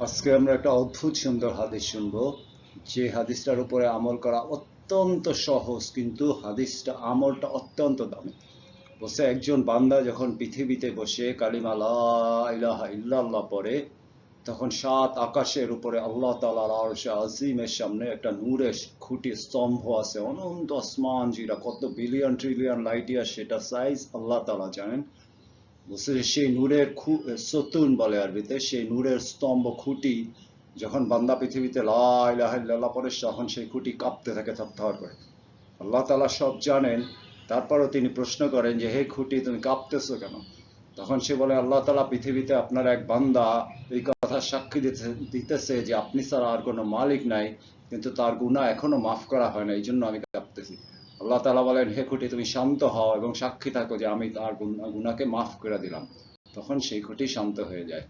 আজকে আমরা একটা অদ্ভুত সুন্দর হাদিস শুনব। যে হাদিসটার উপরে আমল করা অত্যন্ত সহজ, কিন্তু হাদিসটা, আমলটা অত্যন্ত দামি। বসে একজন বান্দা যখন পৃথিবীতে বসে কালিমা ইলাহা ইল্লাল্লাহ পড়ে, তখন সাত আকাশের উপরে আল্লাহ তালার আরশে আজিমের সামনে একটা নূরের খুঁটি স্তম্ভ আছে, অনন্ত আসমান যেটা কত বিলিয়ন ট্রিলিয়ন লাইট ইয়ার সেটা সাইজ আল্লাহ তালা জানেন। বলছে সেই নূরের খু- সতুন বলে আরবিতে, সেই নূরের স্তম্ভ খুঁটি যখন বান্দা পৃথিবীতে লা ইলাহা ইল্লাল্লাহ পড়ে, তখন সেই খুঁটি কাঁপতে থাকে থরথর করে। আল্লাহ তালা সব জানেন, তারপরও তিনি প্রশ্ন করেন যে, হে খুঁটি, তুমি কাঁপতেছো কেন? তখন সে বলে, আল্লাহ তালা পৃথিবীতে আপনার এক বান্দা এই কথা সাক্ষী দিতে, দিতেছে যে, আপনি ছাড়া আর কোনো মালিক নাই, কিন্তু তার গুণা এখনও মাফ করা হয় না এই জন্য আমি আল্লাহ তালা বলেন, হে খুঁটি, তুমি শান্ত হও এবং সাক্ষী থাকো যে আমি তার গুনাকে মাফ করে দিলাম। তখন সেই খুঁটি শান্ত হয়ে যায়।